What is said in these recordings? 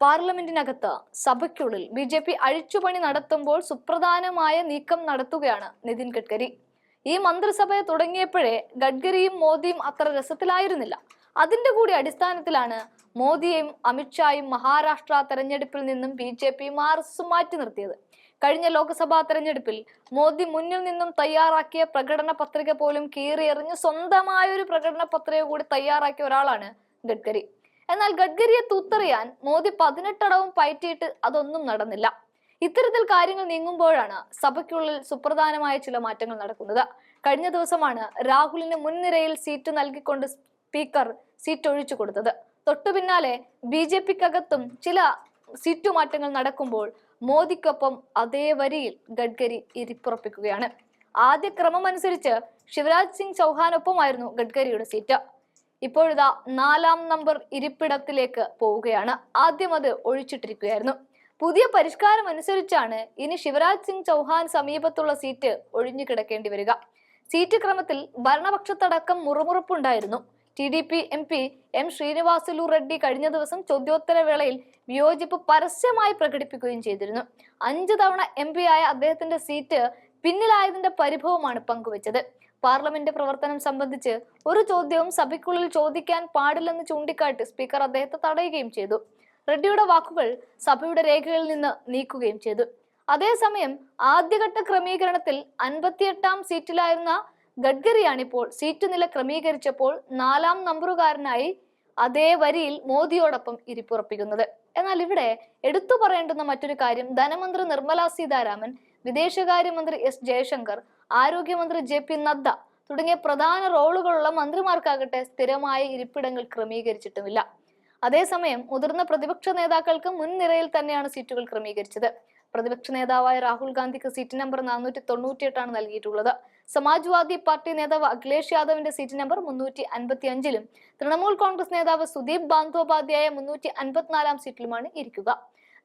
പാർലമെന്റിനകത്ത് സഭയ്ക്കുള്ളിൽ B J P അഴിച്ചുപണി നടത്തുമ്പോൾ സുപ്രധാനമായ നീക്കം നടത്തുകയാണ് നിതിൻ ഗഡ്കരി. ഈ മന്ത്രിസഭയെ തുടങ്ങിയപ്പോഴേ ഗഡ്കരിയും മോദിയും അത്ര രസത്തിലായിരുന്നില്ല. അതിന്റെ കൂടി അടിസ്ഥാനത്തിലാണ് മോദിയെയും അമിത്ഷായും മഹാരാഷ്ട്ര തെരഞ്ഞെടുപ്പിൽ നിന്നും ബി ജെ പി മാർസും മാറ്റി നിർത്തിയത്. കഴിഞ്ഞ ലോക്സഭാ തെരഞ്ഞെടുപ്പിൽ മോദി മുന്നിൽ നിന്നും തയ്യാറാക്കിയ പ്രകടന പത്രിക പോലും കീറിയെറിഞ്ഞ് സ്വന്തമായ ഒരു പ്രകടന പത്രിക കൂടി തയ്യാറാക്കിയ ഒരാളാണ് ഗഡ്കരി. എന്നാൽ ഗഡ്കരിയെ തൂത്തെറിയാൻ മോദി പതിനെട്ടടവും പയറ്റിയിട്ട് അതൊന്നും നടന്നില്ല. ഇത്തരത്തിൽ കാര്യങ്ങൾ നീങ്ങുമ്പോഴാണ് സഭയ്ക്കുള്ളിൽ സുപ്രധാനമായ ചില മാറ്റങ്ങൾ നടക്കുന്നത്. കഴിഞ്ഞ ദിവസമാണ് രാഹുലിന് മുൻനിരയിൽ സീറ്റ് നൽകിക്കൊണ്ട് സ്പീക്കർ സീറ്റ് ഒഴിച്ചു കൊടുത്തത്. തൊട്ടു പിന്നാലെ ബി ജെ പിക്കകത്തും ചില സീറ്റു മാറ്റങ്ങൾ നടക്കുമ്പോൾ മോദിക്കൊപ്പം അതേ വരിയിൽ ഗഡ്കരി ഇരിപ്പുറപ്പിക്കുകയാണ്. ആദ്യ ക്രമം അനുസരിച്ച് ശിവരാജ് സിംഗ് ചൗഹാനൊപ്പമായിരുന്നു ഗഡ്കരിയുടെ സീറ്റ്. ഇപ്പോഴിതാ നാലാം നമ്പർ ഇരിപ്പിടത്തിലേക്ക് പോവുകയാണ്. ആദ്യം അത് ഒഴിച്ചിട്ടിരിക്കുകയായിരുന്നു. പുതിയ പരിഷ്കാരം അനുസരിച്ചാണ് ഇനി ശിവരാജ് സിംഗ് ചൗഹാൻ സമീപത്തുള്ള സീറ്റ് ഒഴിഞ്ഞു കിടക്കേണ്ടി വരിക. സീറ്റ് ക്രമത്തിൽ ഭരണപക്ഷത്തടക്കം മുറുമുറുപ്പുണ്ടായിരുന്നു. T D P M P M Sreenivasulu Reddy കഴിഞ്ഞ ദിവസം ചോദ്യോത്തരവേളയിൽ വിയോജിപ്പ് പരസ്യമായി പ്രകടിപ്പിക്കുകയും ചെയ്തിരുന്നു. അഞ്ചു തവണ എം പി ആയ അദ്ദേഹത്തിന്റെ സീറ്റ് പിന്നിലായതിന്റെ പരിഭവമാണ് പങ്കുവച്ചത്. പാർലമെന്റ് പ്രവർത്തനം സംബന്ധിച്ച് ഒരു ചോദ്യവും സഭയ്ക്കുള്ളിൽ ചോദിക്കാൻ പാടില്ലെന്ന് ചൂണ്ടിക്കാട്ടി സ്പീക്കർ അദ്ദേഹത്തെ തടയുകയും ചെയ്തു. റെഡ്ഡിയുടെ വാക്കുകൾ സഭയുടെ രേഖകളിൽ നിന്ന് നീക്കുകയും ചെയ്തു. അതേസമയം ആദ്യഘട്ട ക്രമീകരണത്തിൽ അൻപത്തിയെട്ടാം സീറ്റിലായിരുന്ന ഗഡ്കരിയാണിപ്പോൾ സീറ്റ് നില ക്രമീകരിച്ചപ്പോൾ നാലാം നമ്പറുകാരനായി അതേ വരിയിൽ മോദിയോടൊപ്പം ഇരിപ്പുറപ്പിക്കുന്നത്. എന്നാൽ ഇവിടെ എടുത്തു പറയേണ്ടുന്ന മറ്റൊരു കാര്യം ധനമന്ത്രി നിർമ്മലാ സീതാരാമൻ വിദേശകാര്യമന്ത്രി എസ് ജയശങ്കർ ആരോഗ്യമന്ത്രി ജെ പി നദ്ദ തുടങ്ങിയ പ്രധാന റോളുകളുള്ള മന്ത്രിമാർക്കാകട്ടെ സ്ഥിരമായ ഇരിപ്പിടങ്ങൾ ക്രമീകരിച്ചിട്ടുമില്ല. അതേസമയം മുതിർന്ന പ്രതിപക്ഷ നേതാക്കൾക്ക് മുൻനിരയിൽ തന്നെയാണ് സീറ്റുകൾ ക്രമീകരിച്ചത്. പ്രതിപക്ഷ നേതാവായ രാഹുൽ ഗാന്ധിക്ക് സീറ്റ് നമ്പർ നാനൂറ്റി തൊണ്ണൂറ്റിയെട്ടാണ് നൽകിയിട്ടുള്ളത്. സമാജ്വാദി പാർട്ടി നേതാവ് അഖിലേഷ് യാദവിന്റെ സീറ്റ് നമ്പർ മുന്നൂറ്റി അൻപത്തി അഞ്ചിലും തൃണമൂൽ കോൺഗ്രസ് നേതാവ് സുദീപ് ബാന്തോപാധ്യായ മുന്നൂറ്റി അൻപത്തിനാലാം സീറ്റിലുമാണ് ഇരിക്കുക.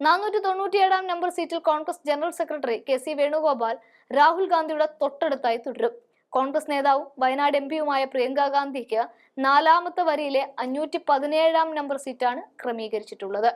നാനൂറ്റി തൊണ്ണൂറ്റിയേഴാം നമ്പർ സീറ്റിൽ Congress general secretary K C Venugopal Rahul ഗാന്ധിയുടെ തൊട്ടടുത്തായി തുടരും. കോൺഗ്രസ് നേതാവും വയനാട് എം പിയുമായ പ്രിയങ്ക ഗാന്ധിക്ക് നാലാമത്തെ വരിയിലെ അഞ്ഞൂറ്റി പതിനേഴാം നമ്പർ സീറ്റാണ് ക്രമീകരിച്ചിട്ടുള്ളത്.